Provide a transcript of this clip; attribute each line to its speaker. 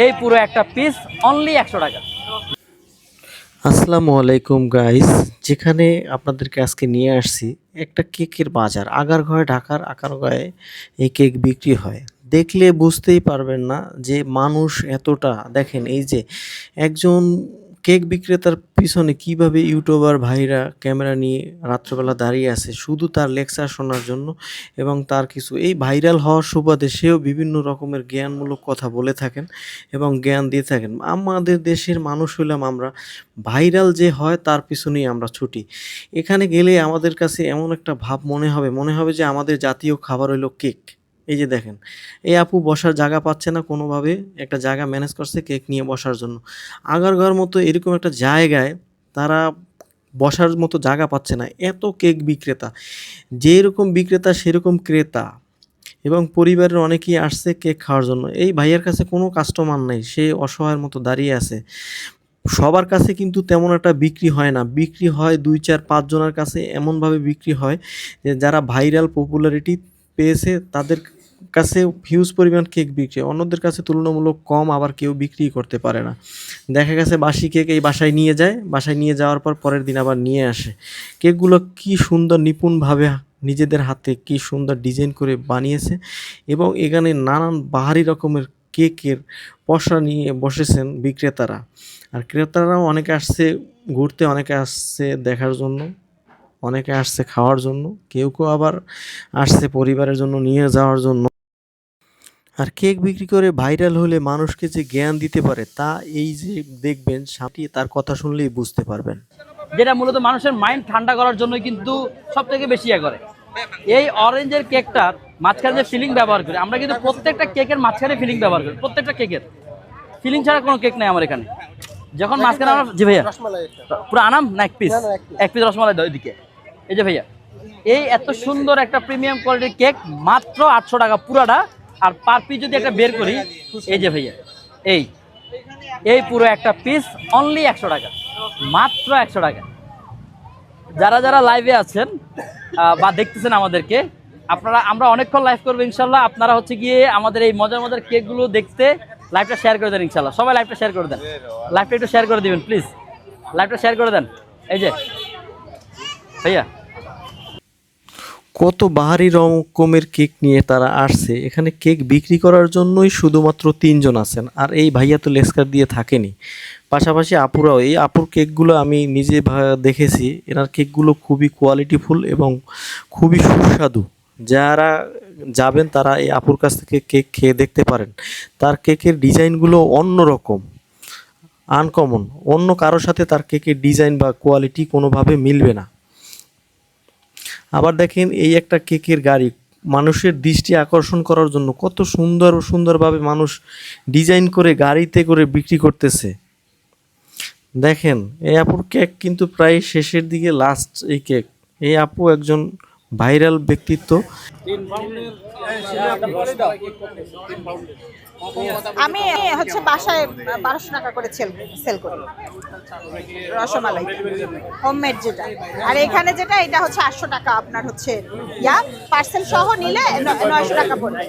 Speaker 1: এই পুরো একটা পিস অনলি একশো টাকা।
Speaker 2: আসসালামু আলাইকুম গাইস যেখানে আপনাদেরকে আজকে নিয়ে আসছি একটা কেকের বাজার। আগারগাঁয়ে ঢাকার আকার গায়ে এই কেক বিক্রি হয়। দেখলে বুঝতেই পারবেন না যে মানুষ এতটা, দেখেন এই যে একজন কেক বিক্রেতার পিছনে কীভাবে ইউটিউবার ভাইরা ক্যামেরা নিয়ে রাত্রবেলা দাঁড়িয়ে আছে, শুধু তার লেকচার শোনার জন্য এবং তার কিছু, এই ভাইরাল হওয়ার সুবাদে সেও বিভিন্ন রকমের জ্ঞানমূলক কথা বলে থাকেন এবং জ্ঞান দিয়ে থাকেন। আমাদের দেশের মানুষ হইলাম আমরা, ভাইরাল যে হয় তার পিছনেই আমরা ছুটি। এখানে গেলে আমাদের কাছে এমন একটা ভাব মনে হবে মনে হবে যে আমাদের জাতীয় খাবার হইল কেক। এই যে দেখেন, এই আপু বসার জায়গা পাচ্ছে না কোনোভাবে, একটা জায়গা ম্যানেজ করছে কেক নিয়ে বসার জন্য। আগারগাঁর মতো এরকম একটা জায়গায় তারা বসার মতো জায়গা পাচ্ছে না, এত কেক বিক্রেতা। যেরকম বিক্রেতা, সেরকম ক্রেতা। এবং পরিবারের অনেকেই আসছে কেক খাওয়ার জন্য। এই ভাইয়ার কাছে কোনো কাস্টমার নেই, সে অসহায়ের মতো দাঁড়িয়ে আছে। সবার কাছে কিন্তু তেমন একটা বিক্রি হয় না। বিক্রি হয় দুই চার পাঁচজনের কাছে, এমনভাবে বিক্রি হয় যে যারা ভাইরাল পপুলারিটি পেয়েছে, তাদের কাছে হিউজ পরিমাণ কেক বিক্রি। অন্যদের কাছে তুলনামূলক কম আবার কেউ বিক্রি করতে পারে না। দেখা গেছে বাসি কেক এই বাসায় নিয়ে যায়, বাসায় নিয়ে যাওয়ার পর পরের দিন আবার নিয়ে আসে। কেকগুলো কি সুন্দর নিপুণভাবে নিজেদের হাতে, কি সুন্দর ডিজাইন করে বানিয়েছে এবং এখানে নানান বাহারি রকমের কেকের পসরা নিয়ে বসেছেন বিক্রেতারা। আর ক্রেতারাও অনেকে আসছে, ঘুরতে অনেকে আসছে দেখার জন্য। অনেকে আসছে খাওয়ার জন্য কেউ কেউ আবার আসছে পরিবারের জন্য নিয়ে যাওয়ার জন্য। আর কেক বিক্রি করে ভাইরাল হলে মানুষকে যে জ্ঞান দিতে পারে তা এই যে দেখবেন সামনে তার কথা শুনলেই বুঝতে পারবেন।
Speaker 1: যেটা মূলত মানুষের মাইন্ড ঠান্ডা করার জন্য কিন্তু সব থেকে বেশি ইয়ে করে। এই অরেঞ্জের কেকটার মাঝখানে যে ফিলিং ব্যবহার করি আমরা কিন্তু প্রত্যেকটা কেকের মাঝখানে ফিলিং ব্যবহার করি প্রত্যেকটা কেকের। ফিলিং ছাড়া কোনো কেক নেই আমার এখানে। যখন মাঝখানে আমরা জি ভাইয়া। পুরো আনাম না এক পিস এক পিস রসমালাই দাও এদিকে। এই যে ভাইয়া, এই এত সুন্দর একটা প্রিমিয়াম কোয়ালিটির কেক মাত্র আটশো টাকা পুরাটা। আর পার পিস যদি একটা বের করি, এই যে ভাইয়া, এই এই পুরো একটা পিস অনলি একশো টাকা, মাত্র একশো টাকা। যারা যারা লাইভে আছেন বা দেখতেছেন আমাদেরকে, আপনারা, আমরা অনেকক্ষণ লাইভ করব ইনশাল্লাহ। আপনারা হচ্ছে গিয়ে আমাদের এই মজার মজার কেকগুলো দেখতে লাইভটা শেয়ার করে দেন ইনশাল্লাহ। সবাই লাইভটা শেয়ার করে দেন। লাইভটা একটু শেয়ার করে দিবেন প্লিজ লাইভটা শেয়ার করে দেন। এই যে ভাইয়া?
Speaker 2: কত বাহারি রকমের কেক নিয়ে তারা আসছে। এখানে কেক বিক্রি করার জন্যই শুধুমাত্র তিনজন আছেন, আর এই ভাইয়া তো লেস্কার দিয়ে থাকেনি। পাশাপাশি আপুরাও, এই আপুর কেকগুলো আমি নিজে দেখেছি। এনার কেকগুলো খুবই কোয়ালিটিফুল এবং খুবই সুস্বাদু। যারা যাবেন তারা এই আপুর কাছ থেকে কেক খেয়ে দেখতে পারেন। তার কেকের ডিজাইনগুলো অন্য রকম, আনকমন। অন্য কারোর সাথে তার কেকের ডিজাইন বা কোয়ালিটি কোনোভাবে মিলবে না। আবার দেখেন এই একটা কেকের গাড়ি, মানুষের দৃষ্টি আকর্ষণ করার জন্য কত সুন্দর, সুন্দরভাবে মানুষ ডিজাইন করে গাড়িতে করে বিক্রি করতেছে। দেখেন, এই আপুর কেক কিন্তু প্রায় শেষের দিকে লাস্ট এই কেক। এই আপু একজন ভাইরাল ব্যক্তিত্ব।
Speaker 3: আমি হচ্ছে বাসায় বারোশো টাকা করে সেল করি। রসমালাই হোমমেড যেটা। আর এখানে যেটা, এটা হচ্ছে আটশো টাকা আপনার হচ্ছে ইয়া। পার্সেল সহ নিলে নয়শো টাকা পড়বে।